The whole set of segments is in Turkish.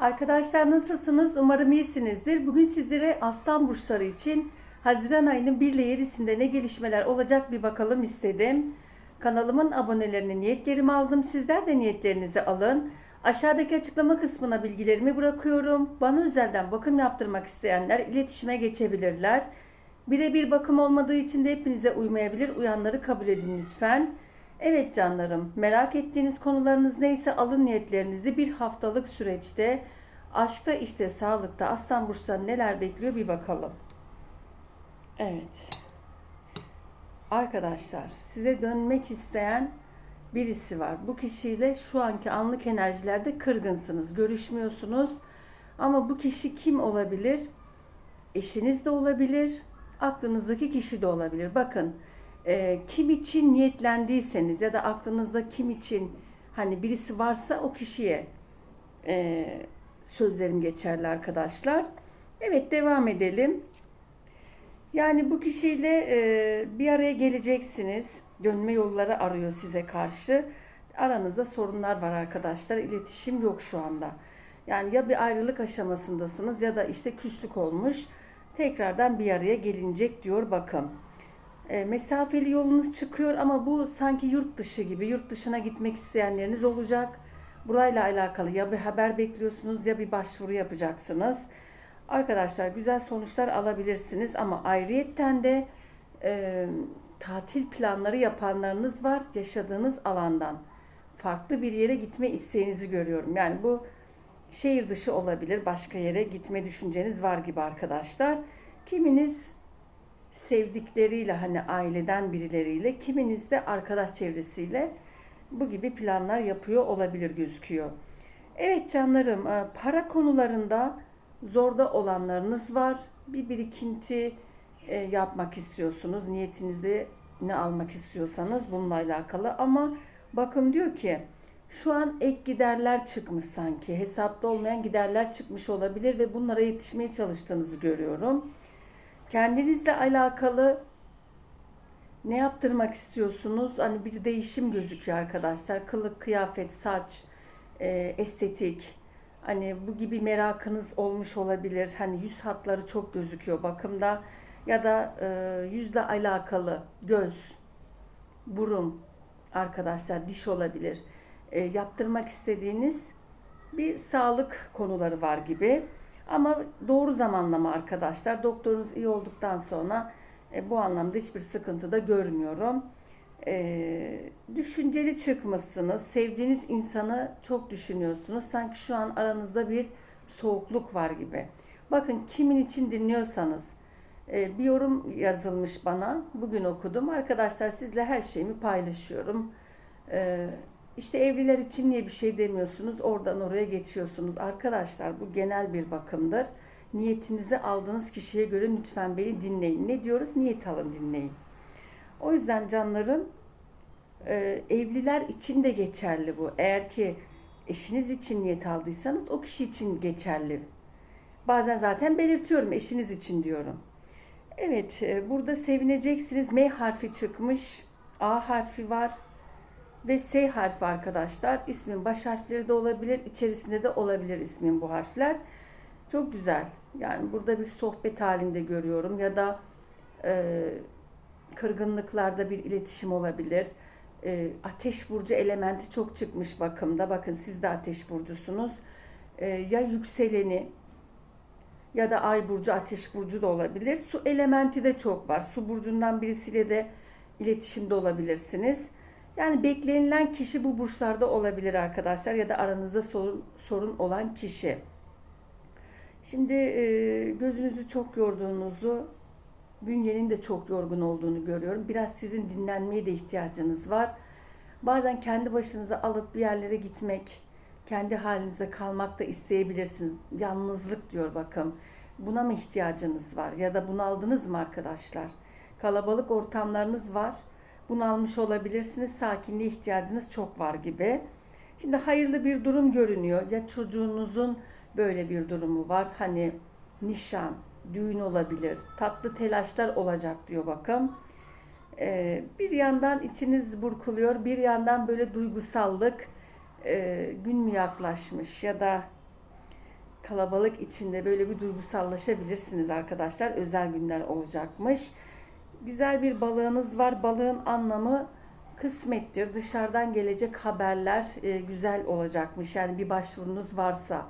Arkadaşlar nasılsınız? Umarım iyisinizdir. Bugün sizlere Aslan Burçları için Haziran ayının 1 ile 7'sinde ne gelişmeler olacak bir bakalım istedim. Kanalımın abonelerini niyetlerimi aldım. Sizler de niyetlerinizi alın. Aşağıdaki açıklama kısmına bilgilerimi bırakıyorum. Bana özelden bakım yaptırmak isteyenler iletişime geçebilirler. Birebir bakım olmadığı için de hepinize uymayabilir. Uyanları kabul edin lütfen. Evet canlarım, merak ettiğiniz konularınız neyse alın niyetlerinizi bir haftalık süreçte aşkta, işte, sağlıkta Aslan Burçları neler bekliyor bir bakalım. Evet. Arkadaşlar, size dönmek isteyen birisi var. Bu kişiyle şu anki anlık enerjilerde kırgınsınız, görüşmüyorsunuz. Ama bu kişi kim olabilir? Eşiniz de olabilir, aklınızdaki kişi de olabilir. Bakın, e, kim için niyetlendiyseniz ya da aklınızda kim için hani birisi varsa o kişiye e, sözlerim geçerli arkadaşlar. Evet devam edelim. Yani bu kişiyle e, bir araya geleceksiniz. Dönme yolları arıyor size karşı. Aranızda sorunlar var arkadaşlar. İletişim yok şu anda. Yani ya bir ayrılık aşamasındasınız ya da işte küslük olmuş. Tekrardan bir araya gelinecek diyor bakın. E, mesafeli yolunuz çıkıyor ama bu sanki yurt dışı gibi. Yurt dışına gitmek isteyenleriniz olacak. Burayla alakalı ya bir haber bekliyorsunuz ya bir başvuru yapacaksınız. Arkadaşlar güzel sonuçlar alabilirsiniz ama ayrıyetten de e, tatil planları yapanlarınız var yaşadığınız alandan. Farklı bir yere gitme isteğinizi görüyorum. Yani bu şehir dışı olabilir, başka yere gitme düşünceniz var gibi arkadaşlar. Kiminiz sevdikleriyle hani aileden birileriyle, kiminiz de arkadaş çevresiyle bu gibi planlar yapıyor olabilir gözüküyor. Evet canlarım, e, para konularında zorda olanlarınız var. Bir birikinti e, yapmak istiyorsunuz. Niyetinizde ne almak istiyorsanız bununla alakalı ama bakın diyor ki şu an ek giderler çıkmış sanki. Hesapta olmayan giderler çıkmış olabilir ve bunlara yetişmeye çalıştığınızı görüyorum. Kendinizle alakalı ne yaptırmak istiyorsunuz? Hani bir değişim gözüküyor arkadaşlar. Kılık, kıyafet, saç, e, estetik. Hani bu gibi merakınız olmuş olabilir. Hani yüz hatları çok gözüküyor bakımda. Ya da e, yüzle alakalı göz, burun arkadaşlar diş olabilir. E, yaptırmak istediğiniz bir sağlık konuları var gibi. Ama doğru zamanlama arkadaşlar. Doktorunuz iyi olduktan sonra e, bu anlamda hiçbir sıkıntı da görmüyorum. E, düşünceli çıkmışsınız. Sevdiğiniz insanı çok düşünüyorsunuz. Sanki şu an aranızda bir soğukluk var gibi. Bakın kimin için dinliyorsanız e, bir yorum yazılmış bana. Bugün okudum. Arkadaşlar sizle her şeyimi paylaşıyorum. E, işte evliler için niye bir şey demiyorsunuz? Oradan oraya geçiyorsunuz. Arkadaşlar bu genel bir bakımdır. Niyetinizi aldığınız kişiye göre lütfen beni dinleyin. Ne diyoruz? Niyet alın dinleyin. O yüzden canlarım e, evliler için de geçerli bu. Eğer ki eşiniz için niyet aldıysanız o kişi için geçerli. Bazen zaten belirtiyorum eşiniz için diyorum. Evet e, burada sevineceksiniz. M harfi çıkmış. A harfi var ve S harfi arkadaşlar. İsmin baş harfleri de olabilir, içerisinde de olabilir ismin bu harfler. Çok güzel. Yani burada bir sohbet halinde görüyorum ya da e, kırgınlıklarda bir iletişim olabilir. E, ateş burcu elementi çok çıkmış bakımda. Bakın siz de ateş burcusunuz. E, ya yükseleni ya da ay burcu, ateş burcu da olabilir. Su elementi de çok var. Su burcundan birisiyle de iletişimde olabilirsiniz. Yani beklenilen kişi bu burçlarda olabilir arkadaşlar ya da aranızda sorun, sorun olan kişi. Şimdi e, gözünüzü çok yorduğunuzu, bünyenin de çok yorgun olduğunu görüyorum. Biraz sizin dinlenmeye de ihtiyacınız var. Bazen kendi başınıza alıp bir yerlere gitmek, kendi halinizde kalmak da isteyebilirsiniz. Yalnızlık diyor bakın. Buna mı ihtiyacınız var ya da bunaldınız mı arkadaşlar? Kalabalık ortamlarınız var bunalmış olabilirsiniz. Sakinliğe ihtiyacınız çok var gibi. Şimdi hayırlı bir durum görünüyor. Ya çocuğunuzun böyle bir durumu var. Hani nişan, düğün olabilir. Tatlı telaşlar olacak diyor bakın. Ee, bir yandan içiniz burkuluyor. Bir yandan böyle duygusallık e, gün mü yaklaşmış ya da kalabalık içinde böyle bir duygusallaşabilirsiniz arkadaşlar. Özel günler olacakmış. Güzel bir balığınız var. Balığın anlamı kısmettir. Dışarıdan gelecek haberler e, güzel olacakmış. Yani bir başvurunuz varsa,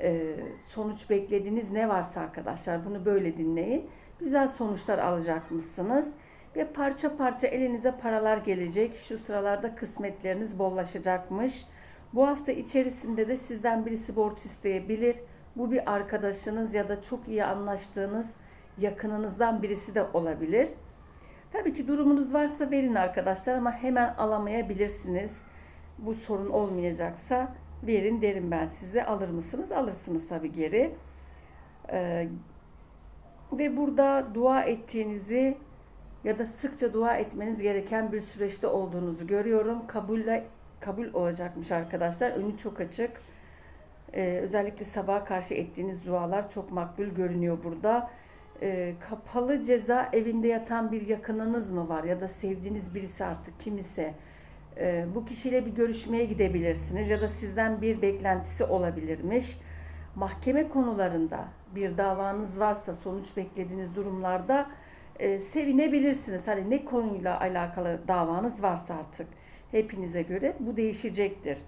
e, sonuç beklediğiniz ne varsa arkadaşlar bunu böyle dinleyin. Güzel sonuçlar alacakmışsınız. Ve parça parça elinize paralar gelecek. Şu sıralarda kısmetleriniz bollaşacakmış. Bu hafta içerisinde de sizden birisi borç isteyebilir. Bu bir arkadaşınız ya da çok iyi anlaştığınız yakınınızdan birisi de olabilir. Tabii ki durumunuz varsa verin arkadaşlar ama hemen alamayabilirsiniz. Bu sorun olmayacaksa verin derim ben size. Alır mısınız? Alırsınız tabii geri. Ee, ve burada dua ettiğinizi ya da sıkça dua etmeniz gereken bir süreçte olduğunuzu görüyorum. Kabulle kabul olacakmış arkadaşlar. Önü çok açık. Ee, özellikle sabaha karşı ettiğiniz dualar çok makbul görünüyor burada. Ee, kapalı ceza evinde yatan bir yakınınız mı var ya da sevdiğiniz birisi artık kim ise e, bu kişiyle bir görüşmeye gidebilirsiniz ya da sizden bir beklentisi olabilirmiş. Mahkeme konularında bir davanız varsa sonuç beklediğiniz durumlarda e, sevinebilirsiniz. Hani ne konuyla alakalı davanız varsa artık hepinize göre bu değişecektir.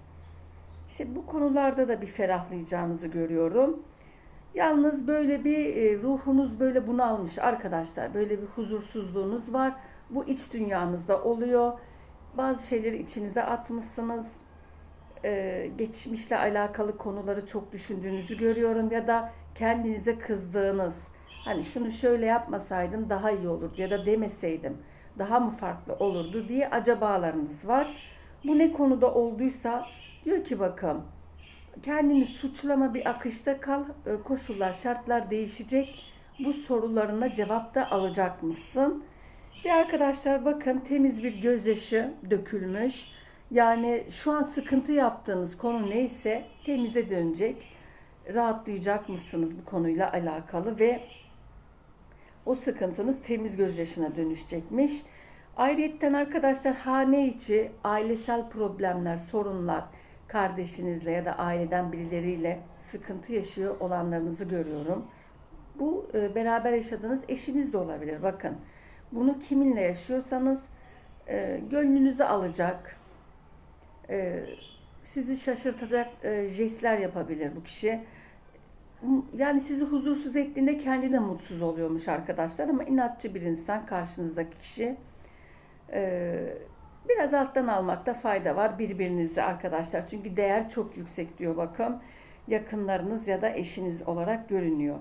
İşte bu konularda da bir ferahlayacağınızı görüyorum. Yalnız böyle bir e, ruhunuz böyle bunalmış arkadaşlar. Böyle bir huzursuzluğunuz var. Bu iç dünyanızda oluyor. Bazı şeyleri içinize atmışsınız. Ee, geçmişle alakalı konuları çok düşündüğünüzü görüyorum ya da kendinize kızdığınız hani şunu şöyle yapmasaydım daha iyi olurdu ya da demeseydim daha mı farklı olurdu diye acabalarınız var. Bu ne konuda olduysa diyor ki bakın kendini suçlama bir akışta kal. Koşullar, şartlar değişecek. Bu sorularına cevap da alacakmışsın. Ve arkadaşlar bakın temiz bir gözyaşı dökülmüş. Yani şu an sıkıntı yaptığınız konu neyse temize dönecek. Rahatlayacak mısınız bu konuyla alakalı ve o sıkıntınız temiz gözyaşına dönüşecekmiş. Ayrıyetten arkadaşlar hane içi ailesel problemler, sorunlar, kardeşinizle ya da aileden birileriyle sıkıntı yaşıyor olanlarınızı görüyorum. Bu e, beraber yaşadığınız eşiniz de olabilir. Bakın bunu kiminle yaşıyorsanız e, gönlünüzü alacak, e, sizi şaşırtacak jestler yapabilir bu kişi. Yani sizi huzursuz ettiğinde kendi de mutsuz oluyormuş arkadaşlar ama inatçı bir insan karşınızdaki kişi. E, Biraz alttan almakta fayda var birbirinizi arkadaşlar. Çünkü değer çok yüksek diyor bakın. Yakınlarınız ya da eşiniz olarak görünüyor.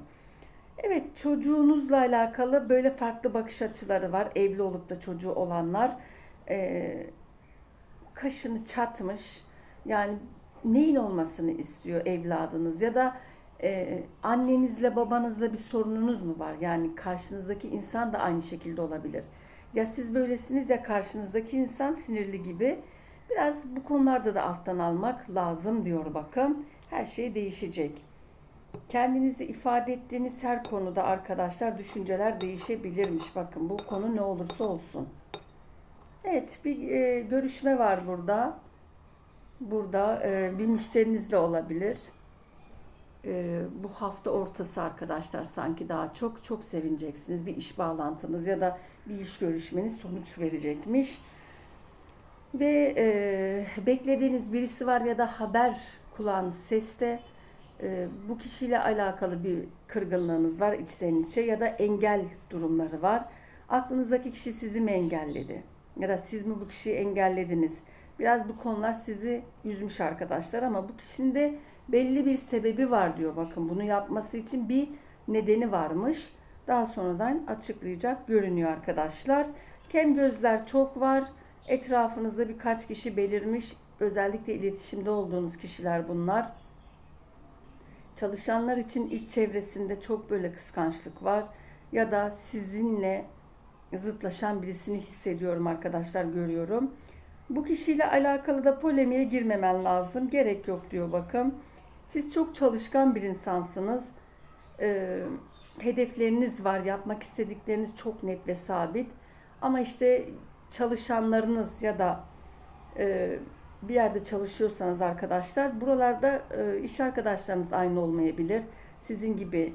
Evet çocuğunuzla alakalı böyle farklı bakış açıları var. Evli olup da çocuğu olanlar e, kaşını çatmış. Yani neyin olmasını istiyor evladınız ya da e, annenizle babanızla bir sorununuz mu var? Yani karşınızdaki insan da aynı şekilde olabilir. Ya siz böylesiniz ya karşınızdaki insan sinirli gibi. Biraz bu konularda da alttan almak lazım diyor bakın. Her şey değişecek. Kendinizi ifade ettiğiniz her konuda arkadaşlar düşünceler değişebilirmiş. Bakın bu konu ne olursa olsun. Evet bir e, görüşme var burada. Burada e, bir müşteriniz de olabilir e, bu hafta ortası arkadaşlar sanki daha çok çok sevineceksiniz. Bir iş bağlantınız ya da bir iş görüşmeniz sonuç verecekmiş. Ve e, beklediğiniz birisi var ya da haber kulağınız seste e, bu kişiyle alakalı bir kırgınlığınız var içten içe ya da engel durumları var. Aklınızdaki kişi sizi mi engelledi? Ya da siz mi bu kişiyi engellediniz? Biraz bu konular sizi üzmüş arkadaşlar ama bu kişinin de belli bir sebebi var diyor. Bakın bunu yapması için bir nedeni varmış. Daha sonradan açıklayacak görünüyor arkadaşlar. Kem gözler çok var. Etrafınızda birkaç kişi belirmiş. Özellikle iletişimde olduğunuz kişiler bunlar. Çalışanlar için iç çevresinde çok böyle kıskançlık var. Ya da sizinle zıtlaşan birisini hissediyorum arkadaşlar görüyorum. Bu kişiyle alakalı da polemiğe girmemen lazım. Gerek yok diyor bakın. Siz çok çalışkan bir insansınız. Ee, hedefleriniz var, yapmak istedikleriniz çok net ve sabit. Ama işte çalışanlarınız ya da e, bir yerde çalışıyorsanız arkadaşlar buralarda e, iş arkadaşlarınız aynı olmayabilir. Sizin gibi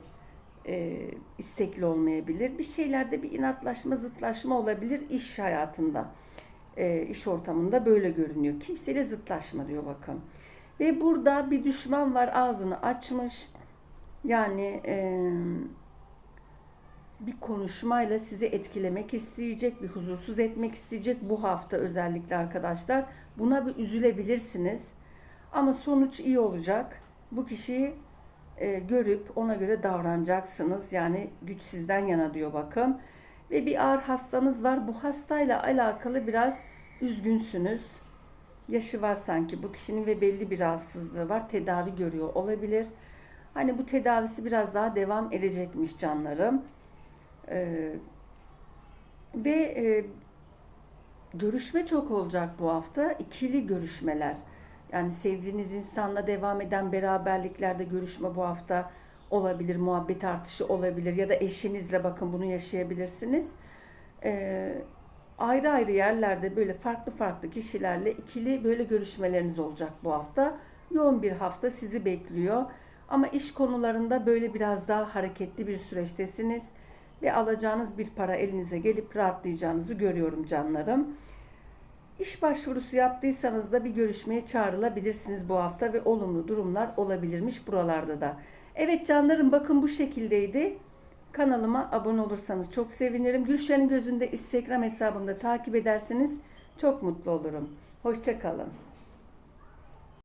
e, istekli olmayabilir. Bir şeylerde bir inatlaşma, zıtlaşma olabilir iş hayatında. E, iş ortamında böyle görünüyor. Kimseyle zıtlaşma diyor bakın. Ve burada bir düşman var ağzını açmış. Yani e, bir konuşmayla sizi etkilemek isteyecek, bir huzursuz etmek isteyecek bu hafta özellikle arkadaşlar. Buna bir üzülebilirsiniz. Ama sonuç iyi olacak. Bu kişiyi e, görüp ona göre davranacaksınız. Yani güç sizden yana diyor bakın. Ve bir ağır hastanız var. Bu hastayla alakalı biraz üzgünsünüz. Yaşı var sanki bu kişinin ve belli bir rahatsızlığı var. Tedavi görüyor olabilir. Hani bu tedavisi biraz daha devam edecekmiş canlarım. Ee, ve e, görüşme çok olacak bu hafta. İkili görüşmeler. Yani sevdiğiniz insanla devam eden beraberliklerde görüşme bu hafta olabilir. Muhabbet artışı olabilir. Ya da eşinizle bakın bunu yaşayabilirsiniz. Ee, ayrı ayrı yerlerde böyle farklı farklı kişilerle ikili böyle görüşmeleriniz olacak bu hafta. Yoğun bir hafta sizi bekliyor. Ama iş konularında böyle biraz daha hareketli bir süreçtesiniz ve alacağınız bir para elinize gelip rahatlayacağınızı görüyorum canlarım. İş başvurusu yaptıysanız da bir görüşmeye çağrılabilirsiniz bu hafta ve olumlu durumlar olabilirmiş buralarda da. Evet canlarım bakın bu şekildeydi. Kanalıma abone olursanız çok sevinirim. Gülşen'in gözünde Instagram hesabımda takip ederseniz çok mutlu olurum. Hoşçakalın.